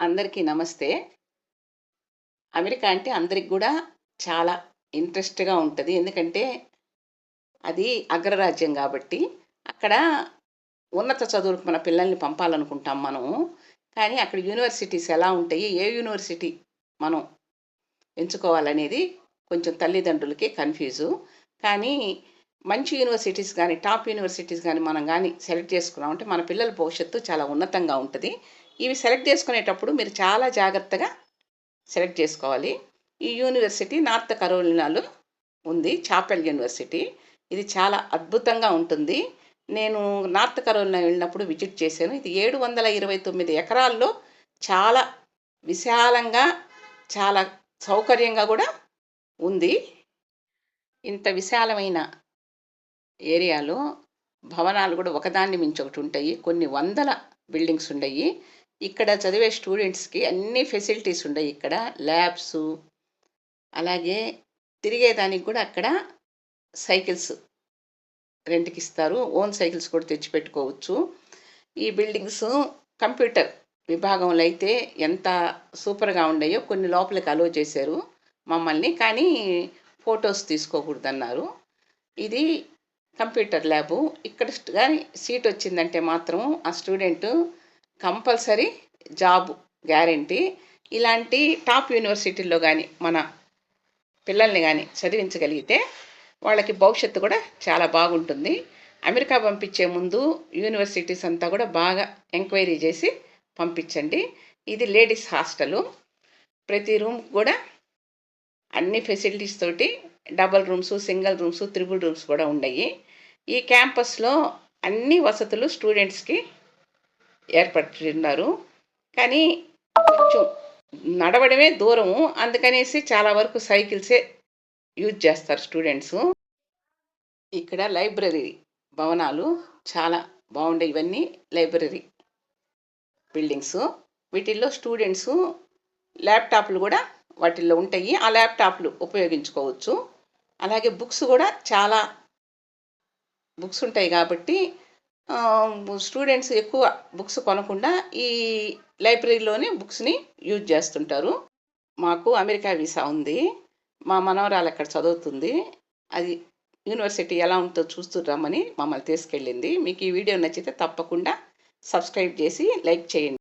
అందరికీ నమస్తే. అమెరికా అంటే అందరికి కూడా చాలా ఇంట్రెస్ట్‌గా ఉంటుంది ఎందుకంటే, అది అగ్రరాజ్యం కాబట్టి అక్కడ ఉన్నత చదువులకు మన పిల్లల్ని పంపాలనుకుంటాం మనము. కానీ అక్కడ యూనివర్సిటీస్ ఎలా ఉంటాయి? ఏ యూనివర్సిటీ మనం ఎంచుకోవాలనేది కొంచెం తల్లిదండ్రులకి కన్‌ఫ్యూజు. కానీ మంచి యూనివర్సిటీస్ కానీ టాప్ యూనివర్సిటీస్ కానీ మనం కానీ సెలెక్ట్ చేసుకున్నామంటే మన పిల్లల భవిష్యత్తు చాలా ఉన్నతంగా ఉంటుంది ఇవి సెలెక్ట్ చేసుకునేటప్పుడు మీరు చాలా జాగ్రత్తగా సెలెక్ట్ చేసుకోవాలి. ఈ యూనివర్సిటీ నార్త్ కరోలినాలో ఉంది. Chapel university. ఇది చాలా అద్భుతంగా ఉంటుంది. నేను నార్త్ కరోలినా వెళ్ళినప్పుడు విజిట్ చేశాను. ఇది 729 ఎకరాల్లో చాలా విశాలంగా, చాలా సౌకర్యంగా కూడా ఉంది. ఇంత విశాలమైన ఏరియాలో భవనాలు కూడా ఒకదాన్ని మించి ఒకటి ఉంటాయి కొన్ని వందల బిల్డింగ్స్ ఉండయి. ఇక్కడ చదివే స్టూడెంట్స్‌కి అన్ని ఫెసిలిటీస్ ఉన్నాయి ఇక్కడ. ల్యాబ్స్ అలాగే తిరిగేదానికి కూడా అక్కడ సైకిల్స్ రెంట్కి ఇస్తారు ఓన్ సైకిల్స్ కూడా తెచ్చిపెట్టుకోవచ్చు. ఈ బిల్డింగ్స్ కంప్యూటర్ విభాగంలో అయితే ఎంత సూపర్‌గా ఉన్నాయో కొన్ని లోపలికి అలో చేశారు మమ్మల్ని. కానీ ఫొటోస్ తీసుకోకూడదన్నారు. ఇది కంప్యూటర్ ల్యాబు. ఇక్కడ కానీ సీట్ వచ్చిందంటే మాత్రం ఆ స్టూడెంట్ కంపల్సరీ జాబ్ గ్యారంటీ. ఇలాంటి టాప్ యూనివర్సిటీల్లో కానీ మన పిల్లల్ని కానీ చదివించగలిగితే వాళ్ళకి భవిష్యత్తు కూడా చాలా బాగుంటుంది. అమెరికా పంపించే ముందు యూనివర్సిటీస్ అంతా కూడా బాగా ఎంక్వైరీ చేసి పంపించండి. ఇది లేడీస్ హాస్టలు. ప్రతి రూమ్ కూడా అన్ని ఫెసిలిటీస్ తోటి double rooms single rooms triple rooms కూడా ఉండయి. ఈ క్యాంపస్‌లో అన్ని వసతులు స్టూడెంట్స్‌కి ఏర్పడుతున్నారు కానీ కొంచెం నడవడమే దూరము. అందుకనేసి చాలా వరకు సైకిల్సే యూజ్ చేస్తారు స్టూడెంట్స్ ఇక్కడ లైబ్రరీ భవనాలు చాలా బాగుండే ఇవన్నీ లైబ్రరీ బిల్డింగ్స్ వీటిల్లో స్టూడెంట్స్ ల్యాప్‌టాప్‌లు కూడా వాటిల్లో ఉంటాయి. ఆ ల్యాప్‌టాప్‌లు ఉపయోగించుకోవచ్చు. అలాగే బుక్స్ కూడా చాలా బుక్స్ ఉంటాయి కాబట్టి స్టూడెంట్స్ ఎక్కువ బుక్స్ కొనకుండా ఈ లైబ్రరీలోనే బుక్స్‌ని యూజ్ చేస్తుంటారు. మాకు అమెరికా వీసా ఉంది. మా మనవరాలు అక్కడ చదువుతుంది. అది యూనివర్సిటీ ఎలా ఉంటుందో చూస్తూ రమ్మని మమ్మల్ని తీసుకెళ్ళింది. మీకు ఈ వీడియో నచ్చితే తప్పకుండా సబ్స్క్రైబ్ చేసి లైక్ చేయండి.